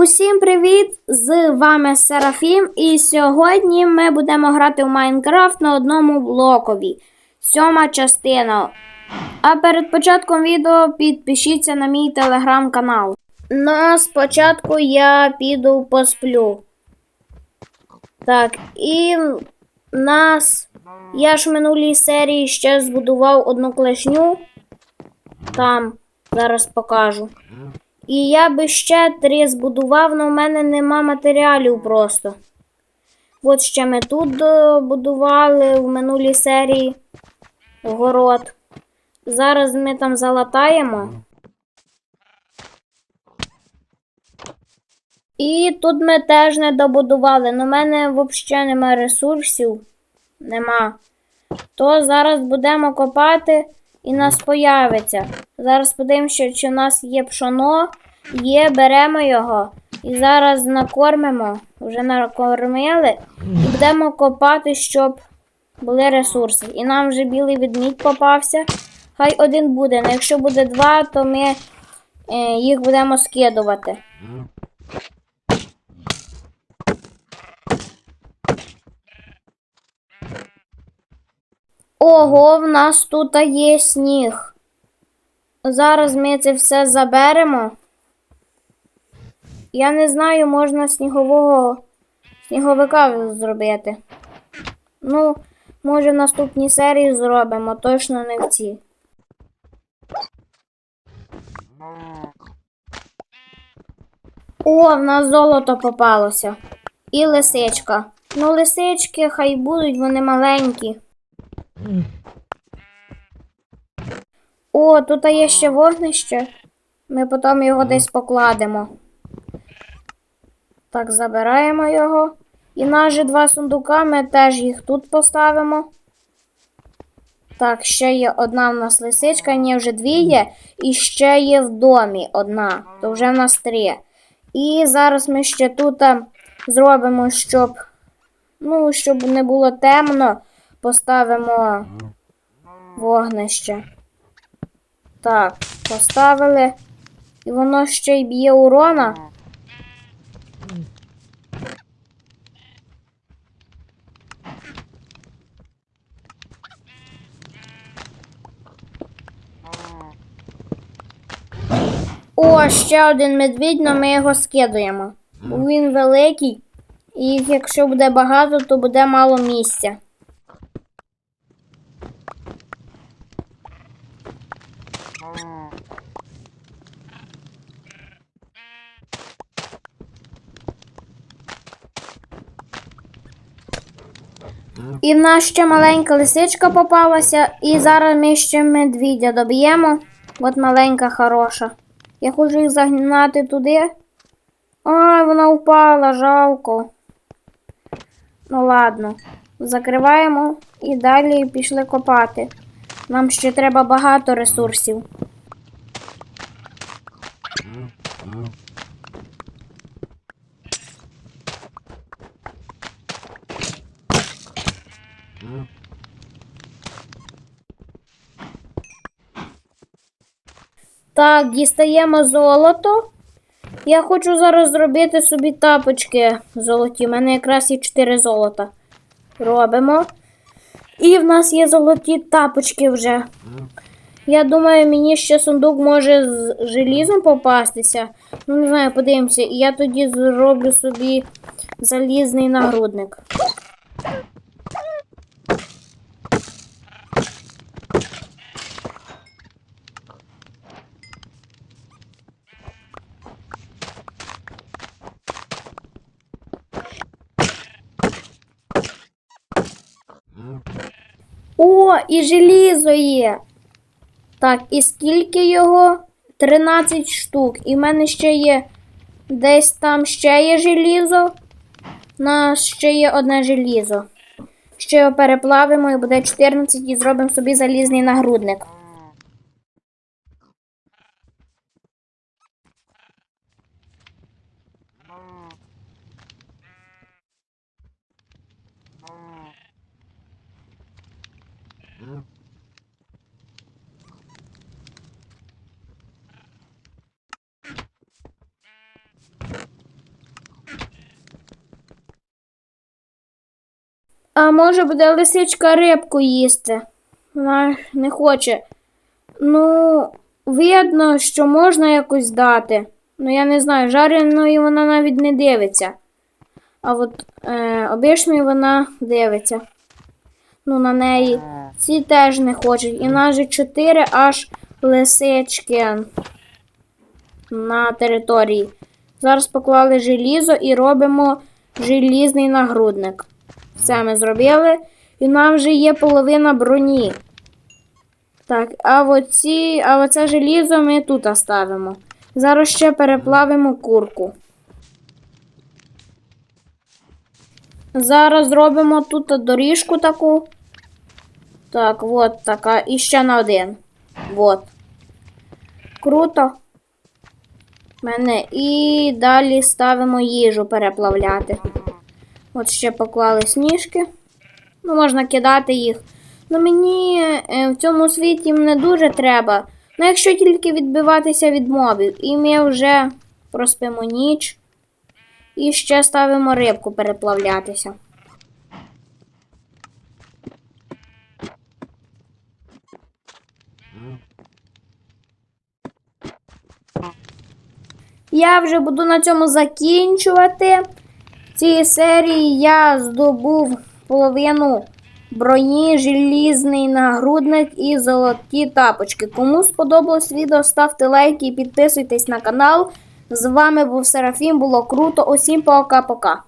Усім привіт! З вами Серафім, і сьогодні ми будемо грати в Майнкрафт на одному блокові. Сьома частина. А перед початком відео підпишіться на мій телеграм-канал. Ну, спочатку я піду посплю. Так, і нас. Я ж в минулій серії ще збудував одну клешню. Там, зараз покажу. І я би ще три збудував, але в мене нема матеріалів просто. От ще ми тут будували в минулій серії город. Зараз ми там залатаємо. І тут ми теж не добудували. але в мене взагалі немає ресурсів. Нема. То зараз будемо копати і нас появиться. Зараз подивимося, чи в нас є пшоно. Є, беремо його і зараз накормимо. Вже накормили. І будемо копати, щоб були ресурси. І нам вже білий ведмідь попався. Хай один буде. але якщо буде два, то ми е, їх будемо скидувати. Ого, в нас тут є сніг. Зараз ми це все заберемо. Я не знаю, можна снігового сніговика зробити. Ну, може, в наступній серії зробимо, точно не в цій. О, в нас золото попалося. І лисичка. Ну, лисички хай будуть, вони маленькі. О, тут є ще вогнище. Ми потім його десь покладемо. Так, забираємо його. І наші два сундука ми теж їх тут поставимо. Так, ще є одна в нас лисичка, ні, вже дві є. І ще є в домі одна. То вже в нас три. І зараз ми ще тут зробимо, щоб. Ну, щоб не було темно, поставимо вогнище. Так, поставили. І воно ще й б'є урона. О, ще один медвідь, але ми його скидуємо. Бо Він великий, і якщо буде багато, то буде мало місця. І в нас ще маленька лисичка попалася, і зараз ми ще медвідя доб'ємо. От маленька хороша. Я хочу їх загнати туди. Ай, вона впала, жалко. Ну ладно, закриваємо і далі пішли копати. Нам ще треба багато ресурсів. Так, дістаємо золото. Я хочу зараз зробити собі тапочки золоті. У мене якраз є 4 золота. Робимо. І в нас є золоті тапочки вже. Я думаю, мені ще сундук може з желізом попастися. Ну, не знаю, подивимося. І я тоді зроблю собі залізний нагрудник. О, і желізо є. Так, і скільки його? 13 штук. І в мене ще є десь там ще є желізо. У нас ще є одне желізо. Ще його переплавимо і буде 14 і зробимо собі залізний нагрудник. А може буде лисичка рибку їсти? Вона не хоче. Ну, видно, що можна якось дати. Ну, я не знаю, жареної вона навіть не дивиться. А от е, обичної вона дивиться. Ну, на неї. Ці теж не хочуть. І нас же чотири аж лисички на території. Зараз поклали желізо і робимо желізний нагрудник. Все ми зробили. І нам вже є половина броні. Так, а оці, а оце желізо ми тут оставимо. Зараз ще переплавимо курку. Зараз зробимо тут доріжку таку. Так, от така. І ще на один. От. Круто. Мене. І далі ставимо їжу переплавляти. От ще поклали сніжки. Ну, можна кидати їх. Ну, мені е, в цьому світі не дуже треба. Ну, якщо тільки відбиватися від мобів. І ми вже проспимо ніч. І ще ставимо рибку переплавлятися. Я вже буду на цьому закінчувати. Цій серії я здобув половину броні, желізний нагрудник і золоті тапочки. Кому сподобалось відео, ставте лайки і підписуйтесь на канал. З вами був Серафім, було круто. Усім пока-пока.